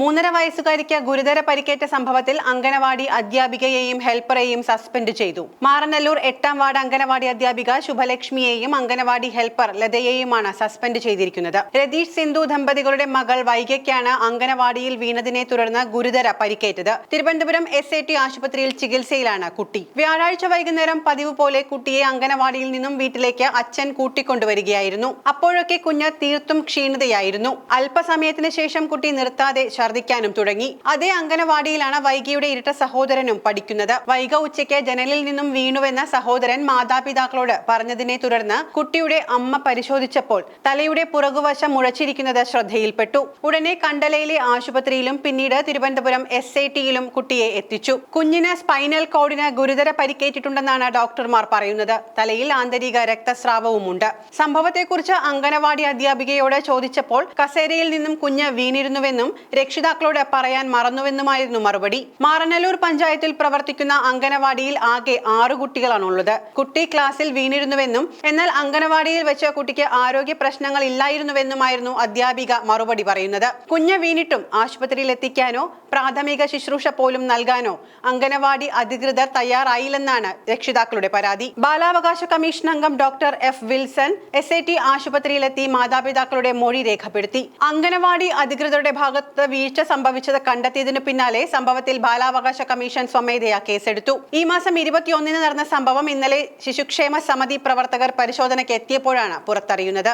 മൂന്നര വയസ്സുകാരിക്ക് ഗുരുതര പരിക്കേറ്റ സംഭവത്തിൽ അംഗനവാടി അധ്യാപികയെയും ഹെൽപ്പറെയും സസ്പെൻഡ് ചെയ്തു. മാറനല്ലൂർ എട്ടാം വാർഡ് അംഗനവാടി അധ്യാപിക ശുഭലക്ഷ്മിയെയും അംഗനവാടി ഹെൽപ്പർ ലതയെയുമാണ് സസ്പെൻഡ് ചെയ്തിരിക്കുന്നത്. രതീഷ് സിന്ധു ദമ്പതികളുടെ മകൾ വൈകയ്ക്കാണ് അംഗനവാടിയിൽ വീണതിനെ തുടർന്ന് ഗുരുതര പരിക്കേറ്റത്. തിരുവനന്തപുരം എസ് ടി ആശുപത്രിയിൽ ചികിത്സയിലാണ് കുട്ടി. വ്യാഴാഴ്ച വൈകുന്നേരം പതിവ് പോലെ കുട്ടിയെ അംഗനവാടിയിൽ നിന്നും വീട്ടിലേക്ക് അച്ഛൻ കൂട്ടിക്കൊണ്ടുവരികയായിരുന്നു. അപ്പോഴൊക്കെ കുഞ്ഞ് തീർത്തും ക്ഷീണിതയായിരുന്നു. അല്പസമയത്തിന് ശേഷം കുട്ടി നിർത്താതെ ഛർദ്ദിക്കാനും തുടങ്ങി. അതേ അംഗനവാടിയിലാണ് വൈകിയുടെ ഇരട്ട സഹോദരനും പഠിക്കുന്നത്. വൈക ഉച്ചയ്ക്ക് ജനലിൽ നിന്നും വീണുവെന്ന സഹോദരൻ മാതാപിതാക്കളോട് പറഞ്ഞതിനെ തുടർന്ന് കുട്ടിയുടെ അമ്മ പരിശോധിച്ചപ്പോൾ തലയുടെ പുറകുവശം മുഴച്ചിരിക്കുന്നത് ശ്രദ്ധയിൽപ്പെട്ടു. ഉടനെ കണ്ടലയിലെ ആശുപത്രിയിലും പിന്നീട് തിരുവനന്തപുരം എസ് ഐ ടിയിലും കുട്ടിയെ എത്തിച്ചു. കുഞ്ഞിന് സ്പൈനൽ കോഡിന് ഗുരുതര പരിക്കേറ്റിട്ടുണ്ടെന്നാണ് ഡോക്ടർമാർ പറയുന്നത്. തലയിൽ ആന്തരിക രക്തസ്രാവവുമുണ്ട്. സംഭവത്തെക്കുറിച്ച് അംഗനവാടി അധ്യാപികയോട് ചോദിച്ചപ്പോൾ കസേരയിൽ നിന്നും കുഞ്ഞ് വീണിരുന്നുവെന്നും രക്ഷിതാക്കളോട് പറയാൻ മറന്നുവെന്നുമായിരുന്നു മറുപടി. മാറനല്ലൂർ പഞ്ചായത്തിൽ പ്രവർത്തിക്കുന്ന അംഗനവാടിയിൽ ആകെ ആറു കുട്ടികളാണുള്ളത്. കുട്ടി ക്ലാസ്സിൽ വീണിരുന്നുവെന്നും എന്നാൽ അംഗനവാടിയിൽ വെച്ച കുട്ടിക്ക് ആരോഗ്യ പ്രശ്നങ്ങൾ ഇല്ലായിരുന്നുവെന്നുമായിരുന്നു അധ്യാപിക മറുപടി പറയുന്നത്. കുഞ്ഞ് വീണിട്ടും ആശുപത്രിയിൽ എത്തിക്കാനോ പ്രാഥമിക ശുശ്രൂഷ പോലും നൽകാനോ അംഗനവാടി അധികൃതർ തയ്യാറായില്ലെന്നാണ് രക്ഷിതാക്കളുടെ പരാതി. ബാലാവകാശ കമ്മീഷൻ അംഗം ഡോക്ടർ എഫ് വിൽസൺ എസ് ആശുപത്രിയിലെത്തി മാതാപിതാക്കളുടെ മൊഴി രേഖപ്പെടുത്തി. അംഗനവാടി അധികൃതരുടെ ഭാഗത്ത് വീഴ്ച സംഭവിച്ചത് കണ്ടെത്തിയതിനു പിന്നാലെ സംഭവത്തിൽ ബാലാവകാശ കമ്മീഷൻ സ്വമേധയാ കേസെടുത്തു. ഈ മാസം ഇരുപത്തിയൊന്നിന് നടന്ന സംഭവം ഇന്നലെ ശിശുക്ഷേമ സമിതി പ്രവർത്തകർ പരിശോധനയ്ക്ക് എത്തിയപ്പോഴാണ് പുറത്തറിയുന്നത്.